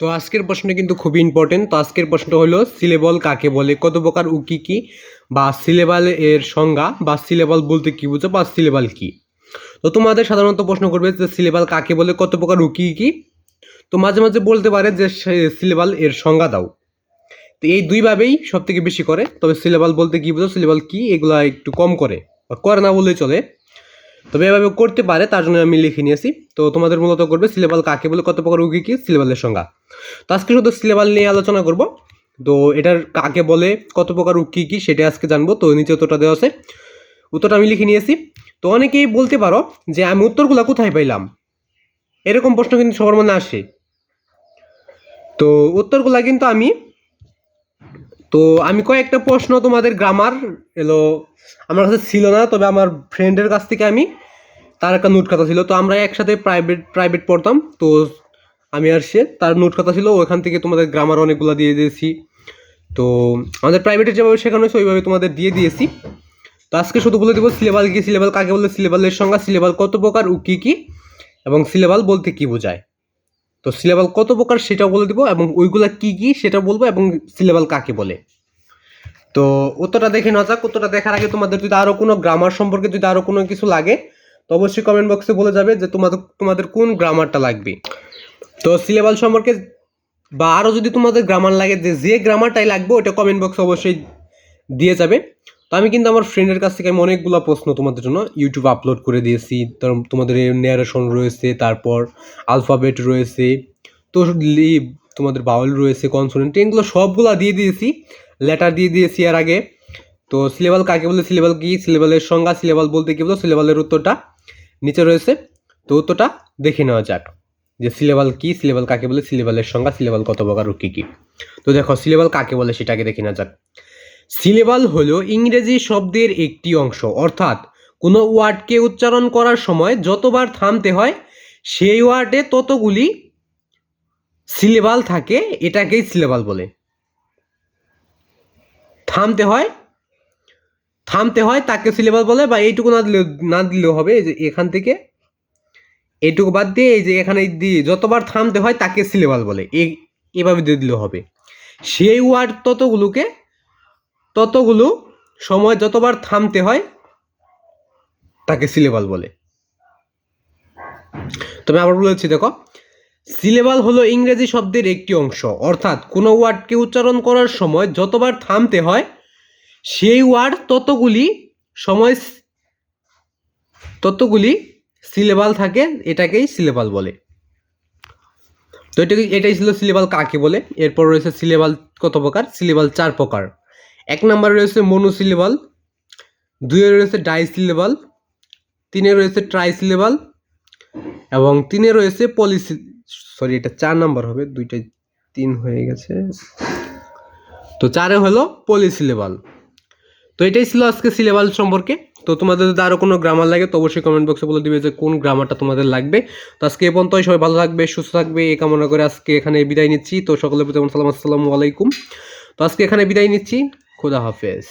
তো আজকের প্রশ্নটা কিন্তু খুবই ইম্পর্টেন্ট তো আজকের প্রশ্নটা হলো সিলেবল কাকে বলে? কত প্রকার ও কি? বা সিলেবাল এর সংজ্ঞা বা সিলেবল বলতে কি বুঝো বা সিলেবাল কি? তো তোমাদের সাধারণত প্রশ্ন করবে যে সিলেবাল কাকে বলে? কত প্রকার ও কি? কি তো মাঝে মাঝে বলতে পারে যে সিলেবাল এর সংজ্ঞা দাও। তো এই দুইভাবেই সব থেকে বেশি করে। তবে সিলেবাল বলতে কি বুঝো? সিলেবাল কি? এগুলা একটু কম করে। বা করে না বললেই চলে। তবে এভাবে করতে পারে, তার জন্য আমি লিখে নিয়েছি। তো তোমাদের মূলত করবে সিলেবাল কাকে বলে, কত প্রকার উকি কি সিলেবালের সংজ্ঞা। তো আজকে শুধু সিলেবাল নিয়ে আলোচনা করব। তো এটার কাকে বলে, কত প্রকার উকি কি, সেটা আজকে জানব। তো নিচে উত্তরটা দেওয়া আছে। উত্তরটা আমি লিখে নিয়েছি। তো অনেকেই বলতে পারো যে, আমি উত্তরগুলো কোথায় পাইলাম? এরকম প্রশ্ন কিন্তু সবার মনে আসে। তো উত্তরগুলা কিন্তু আমি তো আমি কয়েকটা প্রশ্ন তোমাদের গ্রামার এলো, আমার কাছে ছিল না, তবে আমার ফ্রেন্ডের কাছ থেকে আমি, তার একটা নোট খাতা ছিল, তো আমরা একসাথে প্রাইভেট প্রাইভেট পড়তাম, তো আমি আর সে, তার নোট খাতা ছিল, ওখান থেকে তোমাদের গ্রামার অনেকগুলো দিয়ে দিয়েছি। তো আমাদের প্রাইভেটে যেভাবে শেখানো হয়েছে, ওইভাবে তোমাদের দিয়ে দিয়েছি। তো আজকে শুধু বলে দেবো সিলেবাল কি সিলেবাল কাকে বলে সিলেবালের সংজ্ঞা সিলেবাল কত প্রকার ও কী কী, এবং সিলেবাল বলতে কি বোঝায়। তো সিলেবাল কত প্রকার সেটাও বলে দেবো এবং ওইগুলা কি কি সেটা বলব এবং সিলেবাল কাকে বলে। তো উত্তরটা দেখে নেওয়া যাক। উত্তরটা দেখার আগে তোমাদের যদি আরও কোনো গ্রামার সম্পর্কে যদি আরও কোনো কিছু লাগে, তো অবশ্যই কমেন্ট বক্সে বলে যাবে যে তোমাদের তোমাদের কোন গ্রামারটা লাগবে। তো সিলেবাল সম্পর্কে বা আরও যদি তোমাদের গ্রামার লাগে যে যে গ্রামারটাই লাগবে ওটা কমেন্ট বক্সে অবশ্যই দিয়ে যাবে। তো আমি কিন্তু আমার ফ্রেন্ডের কাছ থেকে আমি অনেকগুলো প্রশ্ন তোমাদের জন্য ইউটিউব আপলোড করে দিয়েছি। তোমাদের ন্যারেশন রয়েছে, তারপর আলফাবেট রয়েছে তো তোমাদের বাউল রয়েছে কনসোনেন্ট এগুলো সবগুলো দিয়ে দিয়েছি লেটার দিয়ে দিয়েছি এর আগে। তো সিলেবাল কাকে বলে? সিলেবাল কি? সিলেবালের সংজ্ঞা সিলেবাল বলতে কি বলো সিলেবালের উত্তরটা নিচে রয়েছে। তো উত্তরটা দেখে নেওয়া যাক যে সিলেবাল কি সিলেবাল কাকে বলে? সিলেবালের সংজ্ঞা সিলেবাল কত প্রকার ও কী কী। তো দেখো সিলেবাল কাকে বলে সেটাকে দেখে নেওয়া যাক। সিলেবাল হল ইংরেজি শব্দের একটি অংশ। অর্থাৎ, কোনো ওয়ার্ডকে উচ্চারণ করার সময় যতবার থামতে হয়, সেই ওয়ার্ডে ততগুলি সিলেবাল থাকে, এটাকেই সিলেবাল বলে। থামতে হয় থামতে হয় তাকে সিলেবাল বলে বা এইটুকু না দিলে না দিলেও হবে, এই যে এখান থেকে। এইটুকু বাদ দিয়ে এই যে এখানে দিয়ে যতবার থামতে হয় তাকে সিলেবাল বলে এভাবে দিয়ে দিলেও হবে। সেই ওয়ার্ড ততগুলোকে ততগুলো সময় যতবার থামতে হয়, তাকে সিলেবাল বলে। তবে আবার বলেছি দেখো সিলেবাল হলো ইংরেজি শব্দের একটি অংশ। অর্থাৎ কোনো ওয়ার্ডকে উচ্চারণ করার সময় যতবার থামতে হয়, সেই ওয়ার্ড ততগুলি সময় ততগুলি সিলেবাল থাকে, এটাকেই সিলেবাল বলে। তো এটাকে এটাই ছিল সিলেবাল কাকে বলে? এরপর রয়েছে সিলেবাল কত প্রকার? সিলেবাল চার প্রকার। এক নম্বরে রয়েছে মনো সিলেবাল দুয়ে রয়েছে ডাইসিলেবাল তিনে রয়েছে ট্রাই সিলেবাল এবং তিনে রয়েছে পলিসি সরি এটা চার নাম্বার হবে, দুইটাই তিন হয়ে গেছে। তো চারে হলো পলিসিলেবাল তো এটাই ছিল আজকে সিলেবাল সম্পর্কে। তো তোমাদের যদি আরও কোনো গ্রামার লাগে, তো অবশ্যই কমেন্ট বক্সে বলে দিবে যে কোন গ্রামারটা তোমাদের লাগবে। তো আজকে এ পর্যন্তই, সবাই ভালো থাকবে, সুস্থ থাকবে, এই কামনা করে আজকে এখানে বিদায় নিচ্ছি। তো সকলের প্রতি সালাম, আসসালামু আলাইকুম। তো আজকে এখানে বিদায় নিচ্ছি। খুদা হাফেজ।